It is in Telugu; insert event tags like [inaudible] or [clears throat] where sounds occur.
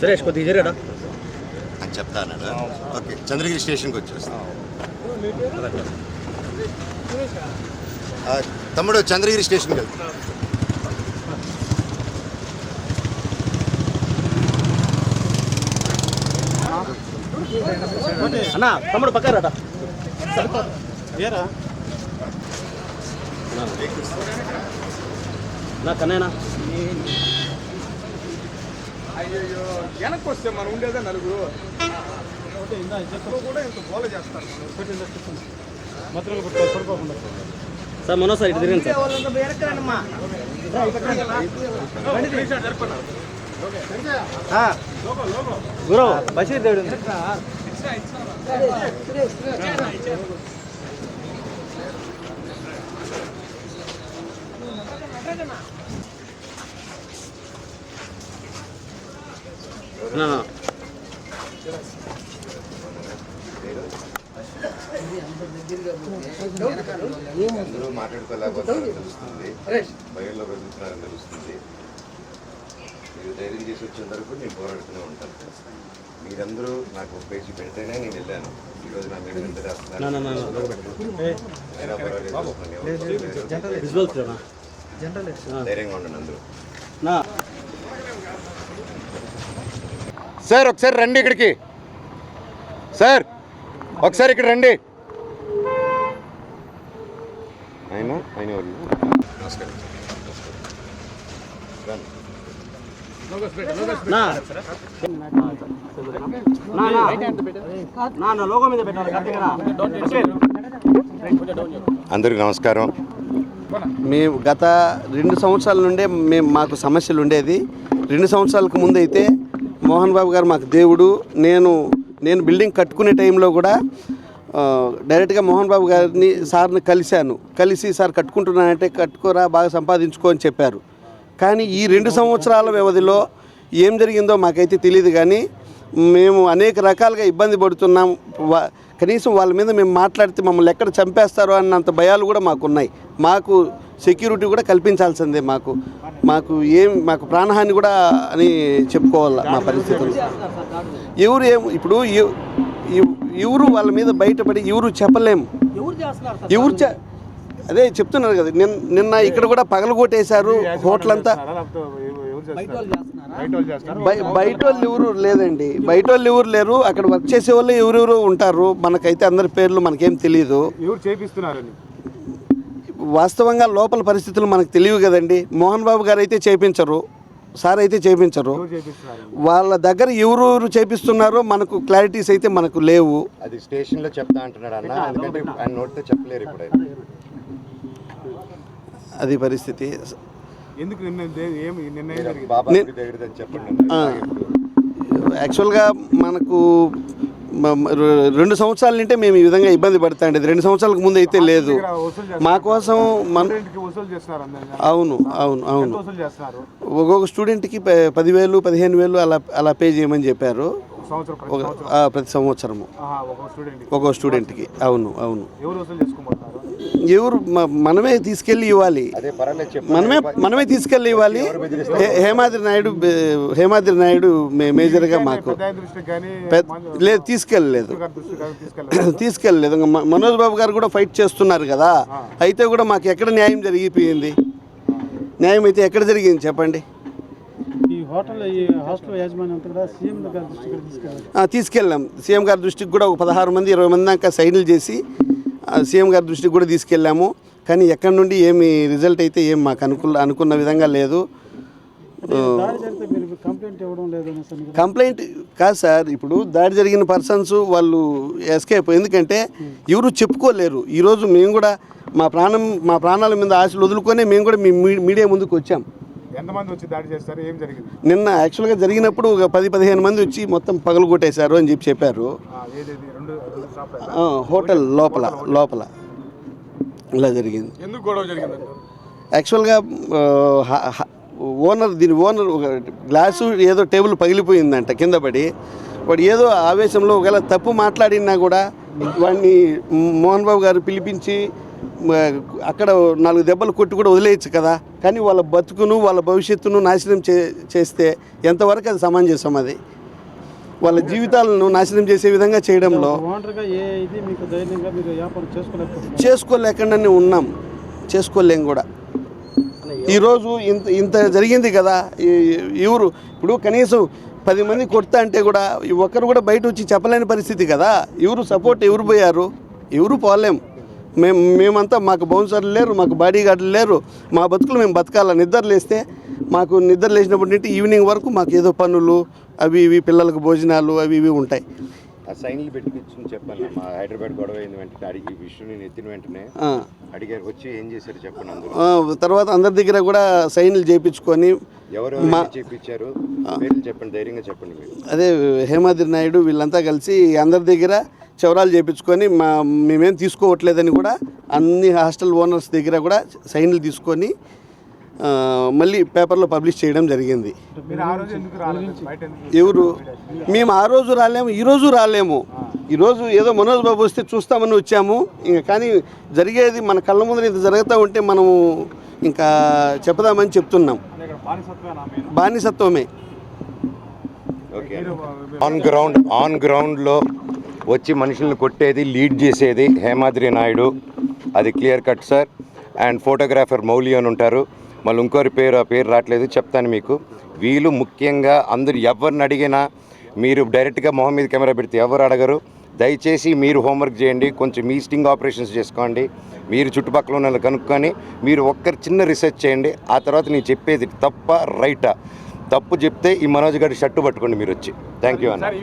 సురేష్ కొద్దిగా జరిగాడా అని చెప్తాను ఓకే చంద్రగిరి స్టేషన్కి వచ్చేస్తాం. ఆ, తమ్ముడు చంద్రగిరి స్టేషన్కి వెళ్తాం. అన్న తమ్ముడు పక్క రాట నా కన్నయ్యనా? అయ్యో వెనక్కి వస్తే మనం ఉండేదే నలుగురు కూడా ఇంత గోల చేస్తారు సార్ మనో సార్ ఇటు తిరిగింది సార్ గురు బషీర్ దేవుడు నా అందరూ మాట్లాడుకోలేకపోతున్నారని తెలుస్తుంది. బయల్లో బతుకుతున్నారని తెలుస్తుంది. మీరు ధైర్యం చేసి వచ్చే వరకు నేను పోరాడుతూనే ఉంటాను. మీరందరూ నాకు పేజీ పెడితేనే నేను వెళ్ళాను. ఈరోజు నా మీద ఎంత ధైర్యంగా ఉండండి అందరూ. సార్ ఒకసారి రండి ఇక్కడికి. సార్ ఒకసారి ఇక్కడ రండి. ఆయన ఆయన నమస్కారం అందరికీ నమస్కారం. మేము గత రెండు సంవత్సరాల నుండే మేము మాకు సమస్యలు ఉండేది. రెండు సంవత్సరాలకు ముందు అయితే మోహన్ బాబు గారు మాకు దేవుడు. నేను నేను బిల్డింగ్ కట్టుకునే టైంలో కూడా డైరెక్ట్గా మోహన్ బాబు గారిని సార్ని కలిశాను. కలిసి సార్ కట్టుకుంటున్నానంటే కట్టుకోరా బాగా సంపాదించుకో అని చెప్పారు. కానీ ఈ రెండు సంవత్సరాల వ్యవధిలో ఏం జరిగిందో మాకైతే తెలియదు కానీ మేము అనేక రకాలుగా ఇబ్బంది పడుతున్నాం. వా- కనీసం వాళ్ళ మీద మేము మాట్లాడితే మమ్మల్ని ఎక్కడ చంపేస్తారో అన్నంత భయాలు కూడా మాకున్నాయి. మాకు సెక్యూరిటీ కూడా కల్పించాల్సిందే మాకు. మాకు ఏం మాకు ప్రాణహాని కూడా అని చెప్పుకోవాలి మా పరిస్థితులు. ఎవరు ఏం ఇప్పుడు ఎవ- ఎవ- ఎవరు వాళ్ళ మీద బయటపడి ఎవరు చెప్పలేము. ఎవరు చె- అదే చెప్తున్నారు కదా నిన్న నిన్న ఇక్కడ కూడా పగలగొట్టేశారు హోటల్ అంతా బయ- బయట వాళ్ళు ఎవరు లేదండి. బయట వాళ్ళు ఎవరు లేరు అక్కడ వర్క్ చేసే వాళ్ళు ఎవరెవరు ఉంటారు. మనకైతే అందరి పేర్లు మనకేం తెలియదు ఎవరు వాస్తవంగా లోపల పరిస్థితులు మనకు తెలియవు కదండి. మోహన్ బాబు గారు అయితే చేపించరు. సార్ అయితే చేపించరు. చేపిస్తున్నారు? వాళ్ళ దగ్గర ఎవరెవరు చేపిస్తున్నారో మనకు క్లారిటీస్ అయితే మనకు లేవు. అది స్టేషన్లో చెప్తా అంటున్నాడు అన్న. ఎందుకంటే ఆయన నోటితో చెప్పలేరు ఇప్పుడు. అది పరిస్థితి. ఎందుకు. యాక్చువల్గా మనకు రెండు సంవత్సరాల నుంటే మేము ఈ విధంగా ఇబ్బంది పడతాండి రెండు సంవత్సరాలకు ముందు అయితే లేదు. మా కోసం మన. అవును అవును అవును. ఒక్కొక్క స్టూడెంట్కి పదివేలు పదిహేను వేలు అలా అలా పే చేయమని చెప్పారు. ప్రతి సంవత్సరము. ఒక్కొక్క స్టూడెంట్కి. అవును అవును. ఎవరు మనమే తీసుకెళ్ళి ఇవ్వాలి. అదే పర్వాలేదు చెప్పు మనమే మనమే తీసుకెళ్ళి ఇవ్వాలి. హేమాద్రి నాయుడు హేమాద్రి నాయుడు మే- మేజర్గా మాకు లేదు తీసుకెళ్ళలేదు. తీసుకెళ్ళలేదు. [clears throat] మనోజ్ బాబు గారు కూడా ఫైట్ చేస్తున్నారు కదా. అయితే కూడా మాకు ఎక్కడ న్యాయం జరిగిపోయింది? న్యాయం అయితే ఎక్కడ జరిగింది చెప్పండి? ఈ హోటల్ ఈ హాస్టల్ యాజమాన్యం అంతా కూడా సీఎం గారి దృష్టికి తీసుకెళ్ళాలి. ఆ, తీసుకెళ్ళాం. సీఎం గారి దృష్టికి కూడా ఒక పదహారు మంది ఇరవై మంది దాకా సైన్లు చేసి సీఎం గారి దృష్టికి కూడా తీసుకెళ్ళాము. కానీ ఎక్కడి నుండి ఏమి రిజల్ట్ అయితే ఏం మాకు అనుకున్న అనుకున్న విధంగా లేదు. దాడి జరిగితే మీరు కంప్లైంట్ కాదు సార్. ఇప్పుడు దాడి జరిగిన పర్సన్స్ వాళ్ళు ఎస్కేప్. ఎందుకంటే ఎవరు చెప్పుకోలేరు. ఈరోజు మేము కూడా మా ప్రాణం మా ప్రాణాల మీద ఆశలు వదులుకొని మేము కూడా మీ మీ- మీడియా ముందుకు వచ్చాం. ఎంతమంది వచ్చి దాడి చేస్తారు? ఏం జరిగింది? నిన్న యాక్చువల్గా జరిగినప్పుడు ఒక పది పదిహేను మంది వచ్చి మొత్తం పగలు కొట్టేశారు అని చెప్పి చెప్పారు. హోటల్ లోపల లోపల. ఇలా జరిగింది. ఎందుకు గొడవ జరిగింది యాక్చువల్గా ఓనర్ దీని ఓనర్ ఒక గ్లాసు ఏదో టేబుల్ పగిలిపోయిందంట కింద పడి. వాడు ఏదో ఆవేశంలో ఒకవేళ తప్పు మాట్లాడినా కూడా వాడిని మోహన్ బాబు గారు పిలిపించి అక్కడ నాలుగు దెబ్బలు కొట్టి కూడా వదిలేయచ్చు కదా. కానీ వాళ్ళ బతుకును వాళ్ళ భవిష్యత్తును నాశనం చే చేస్తే ఎంతవరకు అది సమంజసం అది? వాళ్ళ జీవితాలను నాశనం చేసే విధంగా చేయడంలో చేసుకోలేకుండానే ఉన్నాం. చేసుకోలేం కూడా. ఈరోజు ఇంత ఇంత జరిగింది కదా ఎవరు ఇప్పుడు కనీసం పది మంది కొడతా అంటే కూడా ఒక్కరు కూడా బయట వచ్చి చెప్పలేని పరిస్థితి కదా. ఎవరు సపోర్ట్ ఎవరు పోయారు? ఎవరు పోలేం. మేము మేమంతా మాకు బౌన్సర్లు లేరు మాకు బాడీ గార్డులు లేరు. మా బతుకులు మేము బతకాల? నిద్ర లేస్తే మాకు నిద్ర లేచినప్పటి నుండి ఈవినింగ్ వరకు మాకు ఏదో పనులు అవి ఇవి పిల్లలకు భోజనాలు అవి ఇవి ఉంటాయి. ఆ సైన్లు పెట్టించుని చెప్పాను మా హైదరాబాద్ గొడవ అయింది వెంటనే. అడిగి విషయం నేను ఎత్తిన వెంటనే. అడిగారు. వచ్చి ఏం చేశారు చెప్పండి తర్వాత అందరి దగ్గర కూడా సైన్లు చేయించుకొని ఎవరు పేర్లు చెప్పండి ధైర్యంగా చెప్పండి అదే హేమాద్రి నాయుడు వీళ్ళంతా కలిసి అందరి దగ్గర చవరాలు చేయించుకొని మా మేమేం తీసుకోవట్లేదని కూడా అన్ని హాస్టల్ ఓనర్స్ దగ్గర కూడా సైన్లు తీసుకొని మళ్ళీ పేపర్లో పబ్లిష్ చేయడం జరిగింది. ఎవరు? మేము ఆ రోజు రాలేము ఈరోజు రాలేము. ఈరోజు ఏదో మనోజ్ బాబు వస్తే చూస్తామని వచ్చాము. ఇంకా కానీ జరిగేది మన కళ్ళ ముందర ఇంత జరుగుతూ ఉంటే మనము ఇంకా చెప్పదామని చెప్తున్నాం. బానిసత్వమే. ఓకే. ఆన్ గ్రౌండ్ ఆన్ గ్రౌండ్లో వచ్చి మనుషుల్ని కొట్టేది లీడ్ చేసేది హేమాద్రి నాయుడు. అది clear cut sir and photographer Mouli అని ఉంటారు. మళ్ళీ ఇంకోరి పేరు ఆ పేరు రావట్లేదు చెప్తాను మీకు. వీళ్ళు ముఖ్యంగా అందరు ఎవరిని అడిగినా మీరు డైరెక్ట్గా మొహం మీద కెమెరా పెడితే ఎవరు అడగరు. దయచేసి మీరు హోంవర్క్ చేయండి కొంచెం మీ స్టింగ్ ఆపరేషన్స్ చేసుకోండి. మీరు చుట్టుపక్కల ఉన్న కనుక్కొని మీరు ఒక్కరు చిన్న రీసెర్చ్ చేయండి. ఆ తర్వాత నేను చెప్పేది తప్ప రైటా. తప్పు చెప్తే ఈ మనోజ్ గారి షర్టు పట్టుకోండి మీరు వచ్చి. థ్యాంక్ యూ అన్న.